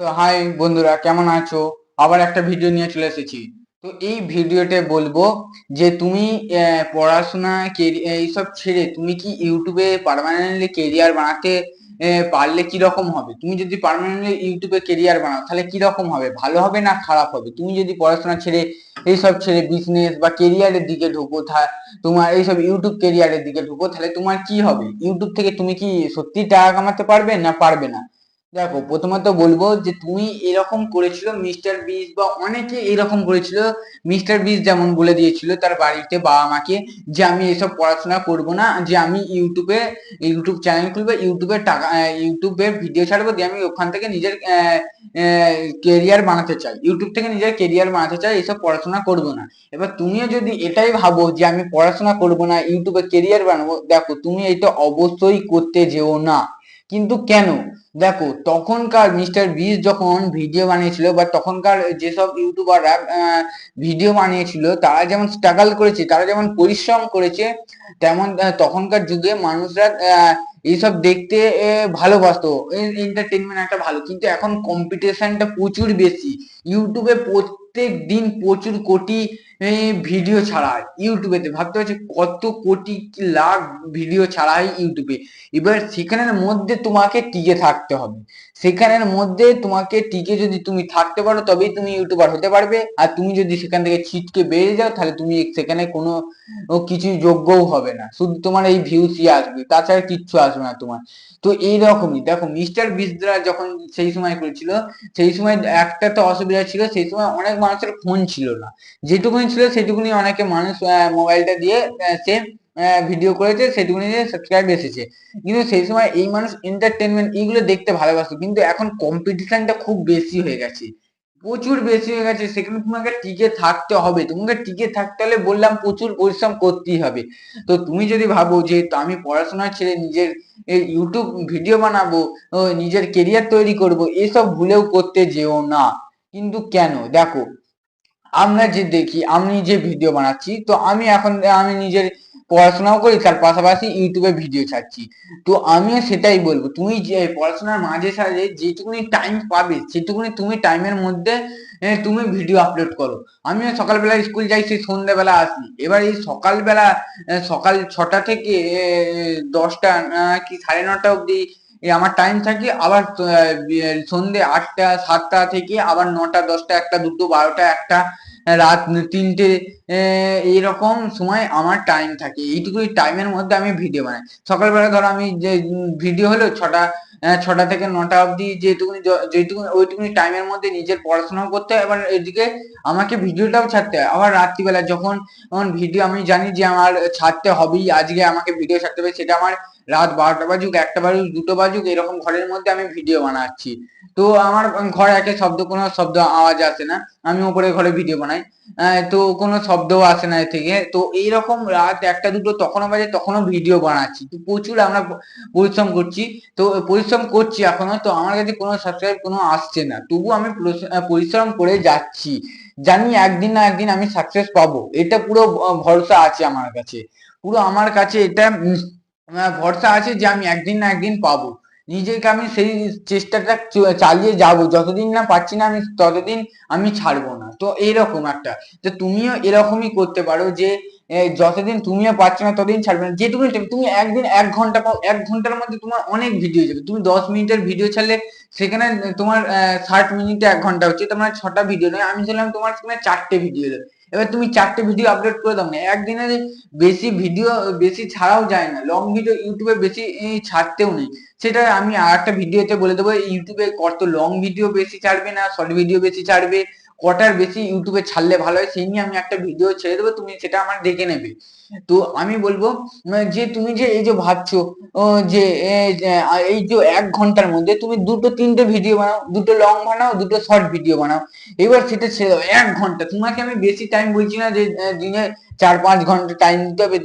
তো হাই বন্ধুরা, কেমন আছো? আবার একটা ভিডিও নিয়ে চলে এসেছি। তো এই ভিডিওতে বলব যে তুমি পড়াশোনা এইসব ছেড়ে তুমি কি ইউটিউবে পার্মানেন্টলি কেরিয়ার বানাতে পারলে কি রকম হবে? তুমি যদি পার্মানেন্টলি ইউটিউবে কেরিয়ার বানাও, তাহলে কি রকম হবে? ভালো হবে না খারাপ হবে? তুমি যদি পড়াশোনা ছেড়ে এইসব ছেড়ে বিজনেস বা কেরিয়ারের দিকে ঢুকো তোমার এইসব ইউটিউব কেরিয়ারের দিকে ঢুকো, তাহলে তোমার কি হবে? ইউটিউব থেকে তুমি কি সত্যি টাকা কামাতে পারবে না পারবে না? দেখো প্রথমত বলব যে তুমি এরকম করেছিল মিস্টার বিস বা অনেকে এরকম করেছিল। মিস্টার বিস যেমন বলে দিয়েছিল তার বাড়িতে বাবা মাকে যে আমি এসব পড়াশোনা করব না, যে আমি ইউটিউবে ইউটিউব চ্যানেল খুলবো ইউটিউবে টাকা ইউটিউবে ভিডিও ছাড়বো দিয়ে আমি ওখান থেকে নিজের কেরিয়ার বানাতে চাই। ইউটিউব থেকে নিজের কেরিয়ার বানাতে চাই, এসব পড়াশোনা করব না। এবার তুমিও যদি এটাই ভাবো যে আমি পড়াশোনা করব না ইউটিউবে কেরিয়ার বানাবো, দেখো তুমি এটা অবশ্যই করতে যেও না। কিন্তু কেন? দেখো, তখনকার মিস্টার বিস যখন ভিডিও বানিয়েছিল বা তখনকার যেসব ইউটিউবাররা ভিডিও বানিয়েছিল, তারা যেমন স্ট্রাগল করেছে, তারা যেমন পরিশ্রম করেছে, তেমন তখনকার যুগে মানুষরা এইসব দেখতে ভালোবাসতো। এন্টারটেনমেন্ট একটা ভালো। কিন্তু এখন কম্পিটিশনটা প্রচুর বেশি। ইউটিউবে প্রত্যেক দিন প্রচুর কোটি ভিডিও ছাড়া হয় ইউটিউবেতে ভাবতে পারছি কত কোটি লাখ ভিডিও ছাড়া হয় ইউটিউবে এবার সেখানের মধ্যে তোমাকে টিকে থাকতে হবে। সেখানের মধ্যে তোমাকে টিকে যদি তুমি থাকতে পারো, তবেই তুমি ইউটিউবার হতে পারবে। আর তুমি যদি সেখান থেকে ছিটকে বেরিয়ে যাও, তাহলে তুমি সেখানে কোনো কিছু যোগ্যও হবে না। শুধু তোমার এই ভিউসই আসবে, তাছাড়া কিচ্ছু আসবে না তোমার। তো এইরকমই, দেখো মিস্টার বিসরা যখন সেই সময় করেছিল, সেই সময় একটা তো অসুবিধা ছিল, সেই সময় অনেক মানুষের ফোন ছিল না। যেটুকুনি ছিল সেটুকুনি অনেকে মানুষ মোবাইলটা দিয়ে সে ভিডিও করেছে, সেটুকুনি দিয়ে সাবস্ক্রাইব এসেছে। কিন্তু সেই সময় এই মানুষ এন্টারটেনমেন্ট এইগুলো দেখতে ভালোবাসতো। কিন্তু এখন কম্পিটিশনটা খুব বেশি হয়ে গেছে। প্রচুর বেশি হয়ে গেছে। সেখানে তোমাকে টিকে থাকতে হবে। তোমাকে টিকে থাকতে হলে বললাম প্রচুর পরিশ্রম করতেই হবে। তো তুমি যদি ভাবো যে আমি পড়াশোনা ছেড়ে নিজের ইউটিউব ভিডিও বানাবো নিজের কেরিয়ার তৈরি করব, এসব ভুলেও করতে যেও না। কিন্তু কেন? দেখো আমরা যে দেখি, আমি যে ভিডিও বানাচ্ছি, তো আমি এখন, আমি নিজের পড়াশোনাও করি, তার পাশাপাশি ইউটিউবে ভিডিও ছাড়ছি। তো আমিও সেটাই বলব, তুমি যে পড়াশোনার মাঝে সাঝে যেটুকুনি টাইম পাবে, সেটুকুনি তুমি টাইমের মধ্যে তুমি ভিডিও আপলোড করো। আমিও সকালবেলা স্কুল যাই, সেই সন্ধ্যেবেলা আসি। এবার এই সকালবেলা সকাল ছটা থেকে দশটা কি সাড়ে নটা অবধি আমার টাইম থাকে আবার সন্ধে আটটা, সাতটা থেকে আবার নটা, দশটা, একটা, দুটো, বারোটা, একটা, রাত তিনটে এইরকম সময় আমার টাইম থাকে। এইটুকুই টাইমের মধ্যে আমি ভিডিও বানাই। সকালবেলা ধরো আমি যে ভিডিও হলো ছটা ছটা থেকে নটা অবধি যেটুকুনি যেটুকুনি, ওইটুকুনি টাইমের মধ্যে নিজের পড়াশোনাও করতে হয়। এবার এদিকে আমাকে ভিডিওটাও ছাড়তে হয়। আবার রাত্রিবেলা যখন ভিডিও আমি জানি যে আমার ছাড়তে হবেই। আজকে আমাকে ভিডিও ছাড়তে হবে, সেটা আমার রাত বারোটা বাজুক, একটা বাজুক, দুটো বাজুক, এরকম ঘরের মধ্যে আমি ভিডিও বানাচ্ছি। তো আমার ঘরে একে শব্দ, কোনো শব্দ, আওয়াজ আসে না। আমি উপরে ঘরে ভিডিও বানাই। তো কোনো শব্দও আসে না এর থেকে। তো এইরকম রাত একটা দুটো তখনও বাজে, তখনও ভিডিও বানাচ্ছি। তো প্রচুর আমরা পরিশ্রম করছি। তো করছি, এখনও তো আমার কাছে কোনো সাবস্ক্রাইব কোনো আসছে না। তবু আমি পরিশ্রম করে যাচ্ছি। জানি একদিন না একদিন আমি সাকসেস পাবো। এটা পুরো ভরসা আছে আমার কাছে। পুরো আমার কাছে এটা ভরসা আছে যে আমি একদিন না একদিন পাবো। নিজেকে আমি সেই চেষ্টাটা চালিয়ে যাব। যতদিন না পাচ্ছি না আমি, ততদিন আমি ছাড়বো না। তো এইরকম একটা, যে তুমিও এরকমই করতে পারো যে যতদিন তুমিও পাচ্ছ না ততদিন ছাড়বে না। যেটুকু তুমি একদিন, এক ঘণ্টা পাও এক ঘণ্টার মধ্যে তোমার অনেক ভিডিও যাবে। তুমি দশ মিনিটের ভিডিও ছাড়লে সেখানে তোমার ষাট মিনিটে এক ঘণ্টা হচ্ছে তোমার ছটা ভিডিও নয়, আমি চাইলাম তোমার সেখানে চারটে ভিডিও দেবে এবার তুমি চারটে ভিডিও আপলোড করে দাও না। একদিনে বেশি ভিডিও বেশি ছাড়াও যায় না। লং ভিডিও ইউটিউবে বেশি ছাড়তেও নেই। সেটা আমি আর একটা ভিডিওতে বলে দেবো। ইউটিউবে কত লং ভিডিও বেশি ছাড়বে না শর্ট ভিডিও বেশি ছাড়বে? কটার বেশি ইউটিউবে ছাড়লে ভালো হয়, সেই নিয়ে আমি একটা ভিডিও ছেড়ে দেবো, তুমি সেটা আমার দেখে নেবে। তো আমি বলব যে তুমি যে এই যে ভাবছ যে এই যে এক ঘণ্টার মধ্যে তুমি দুটো তিনটে ভিডিও বানাও, দুটো লং বানাও, দুটো শর্ট ভিডিও বানাও। এবার সেটা ছেড়ে এক ঘণ্টা। তোমাকে আমি বেশি টাইম বলছি না যে দিনে চার পাঁচ ঘণ্টা টাইম দিতে হবে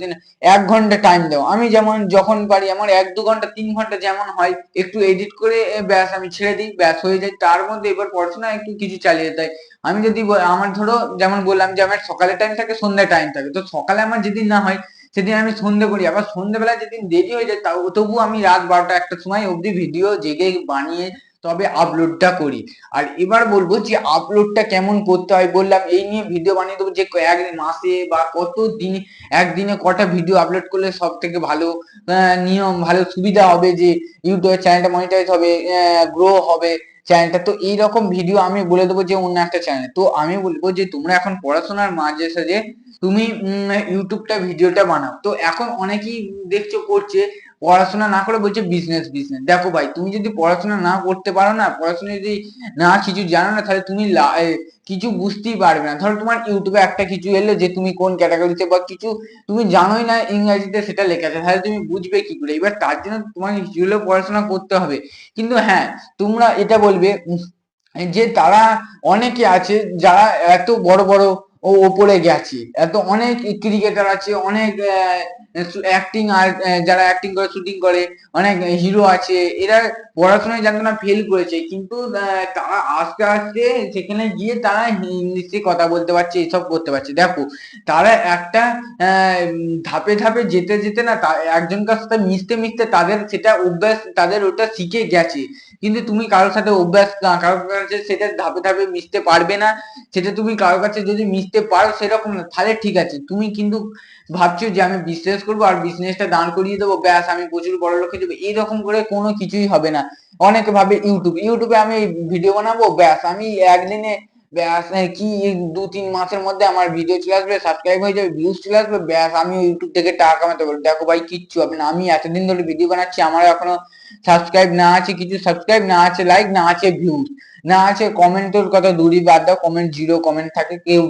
এক ঘণ্টা টাইম দাও। আমি যেমন যখন পারি, আমার এক দু ঘণ্টা, তিন ঘণ্টা যেমন হয়, একটু এডিট করে ব্যাস আমি ছেড়ে দিই, ব্যাস হয়ে যায়। তার মধ্যে এবার পড়াশোনা একটু কিছু চালিয়ে হয় আমি যদি আমার ধরো, যেমন বললাম যে আমার সকালে টাইম থাকে সন্ধ্যা টাইম থাকে। তো সকালে আমার যদি না হয়, সেদিন আমি সন্ধ্যে করি। আবার সন্ধ্যেবেলা যেদিন দেরি হয়ে যায়, তাও তবু আমি রাত বারোটা একটার সময় অবধি ভিডিও জেগে বানিয়ে তবে আপলোডটা করি। আর এবার বলব যে আপলোডটা কেমন করতে হয় বললাম, এই নিয়ে ভিডিও বানিয়ে দেবো যে এক মাসে বা কত দিনে, একদিনে কটা ভিডিও আপলোড করলে সব থেকে ভালো নিয়ম, ভালো সুবিধা হবে যে ইউটিউবের চ্যানেলটা মনিটাইজ হবে গ্রো হবে চ্যানেলটা তো এইরকম ভিডিও আমি বলে দেবো যে অন্য একটা চ্যানেল তো আমি বলব যে তোমরা এখন পড়াশোনার মাঝে সাঝে তুমি ইউটিউবটা ভিডিওটা বানাও। তো এখন অনেকেই দেখছ করছে পড়াশোনা না করে বলছে বিজনেস বিজনেস দেখো ভাই, তুমি যদি পড়াশোনা না করতে পারো না, পড়াশোনা যদি না কিছু জানো না, তাহলে তুমি কিছু বুঝতেই পারবে না। ধরো তোমার ইউটিউবে একটা কিছু এলো যে তুমি কোন ক্যাটাগরিতে বা কিছু তুমি জানোই না ইংরেজিতে সেটা লেখা আছে, তাহলে তুমি বুঝবে কি করে? এবার তার জন্য তোমার কিছুগুলো পড়াশোনা করতে হবে। কিন্তু হ্যাঁ তোমরা এটা বলবে যে তারা অনেকে আছে যারা এত বড় বড় ও ওপরে গেছে। এত অনেক ক্রিকেটার আছে, অনেক অ্যাক্টিং আর যারা অ্যাক্টিং করে শুটিং করে, অনেক হিরো আছে। এরা পড়াশোনায় জানতো না ফেল করেছে, কিন্তু তারা আস্তে আস্তে সেখানে গিয়ে তারা ইংলিশে কথা বলতে পারছে, এসব করতে পারছে। দেখো, তারা একটা ধাপে ধাপে যেতে যেতে না একজনকার সাথে মিশতে মিশতে তাদের সেটা অভ্যাস, তাদের ওটা শিখে গেছে। কিন্তু তুমি কারোর সাথে অভ্যাস কারোর কাছে সেটা ধাপে ধাপে মিশতে পারবে না। সেটা তুমি কারোর কাছে যদি মিশতে পারো সেরকম না, তাহলে ঠিক আছে। তুমি কিন্তু ভাবছ যে আমি বিজনেস করব আর বিজনেসটা দাঁড় করিয়ে দেবো, ব্যাস আমি প্রচুর বড় লোক যাব এইরকম করে কোনো কিছুই হবে না। অনেকে ভাবে ইউটিউব ইউটিউবে আমি ভিডিও বানাবো, ব্যাস আমি একদিনে, ব্যাস কি দু তিন মাসের মধ্যে আমার ভিডিও চলে আসবে সাবস্ক্রাইব হয়ে যাবে ভিউজ চলে আসবে, ব্যাস আমি ইউটিউব থেকে টাকা কামাতে পারব। দেখো ভাই কিচ্ছু হবে না, আমি এতদিন ধরে ভিডিও বানাচ্ছি, আমার এখনও সাবস্ক্রাইব না আছে, কিছু সাবস্ক্রাইব না আছে লাইক না আছে ভিউজ না, আছে কমেন্টের কথা দূরই বাদ দাও কমেন্ট জিরো কমেন্ট থাকে কেউ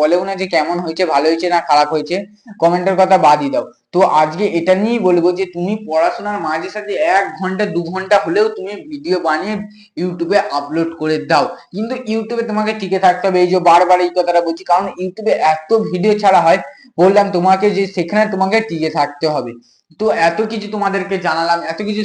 বলেও না যে কেমন হয়েছে, ভালো হয়েছে না খারাপ হয়েছে কমেন্টের কথা বাদই দাও। তো আজকে এটা নিয়েই বলব যে তুমি পড়াশোনার মাঝে সাথে এক ঘণ্টা, দু ঘণ্টা হলেও তুমি ভিডিও বানিয়ে ইউটিউবে আপলোড করে দাও। কিন্তু ইউটিউবে তোমাকে টিকে থাকতে হবে, এই যে বারবার এই কথাটা বলছি, কারণ ইউটিউবে এত ভিডিও ছাড়া হয়, বললাম তোমাকে যে সেখানে তোমাকে টিকে থাকতে হবে। তো এত কিছু তোমাদেরকে জানালাম, এত কিছু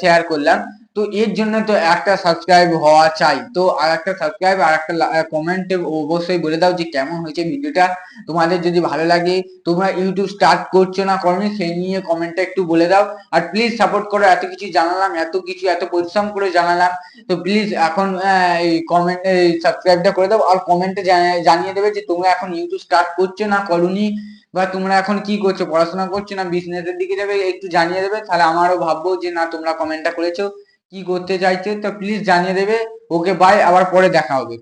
শেয়ার করলাম তো এর জন্য তো একটা সাবস্ক্রাইব হওয়া চাই। তো আর একটা সাবস্ক্রাইব আর একটা কমেন্টে অবশ্যই বলে দাও যে কেমন হয়েছে ভিডিওটা। তোমাদের যদি ভালো লাগে, তোমরা ইউটিউব স্টার্ট করছ না করনি, সেই নিয়ে কমেন্টটা একটু বলে দাও। আর প্লিজ সাপোর্ট করো, এত কিছু জানালাম, এত কিছু, এত পরিশ্রম করে জানালাম। তো প্লিজ এখন এই কমেন্ট এই সাবস্ক্রাইবটা করে দাও। আর কমেন্টে জানিয়ে দেবে যে তোমরা এখন ইউটিউব স্টার্ট করছ না করনি, বা তোমরা এখন কি করছ, পড়াশোনা করছ না বিজনেসের দিকে যাবে, একটু জানিয়ে দেবে। তাহলে আমারও ভাববো যে না, তোমরা কমেন্টটা করেছ। কি করতে চাইছে তো প্লিজ জানিয়ে দেবে। ওকে বাই আবার পরে দেখা হবে।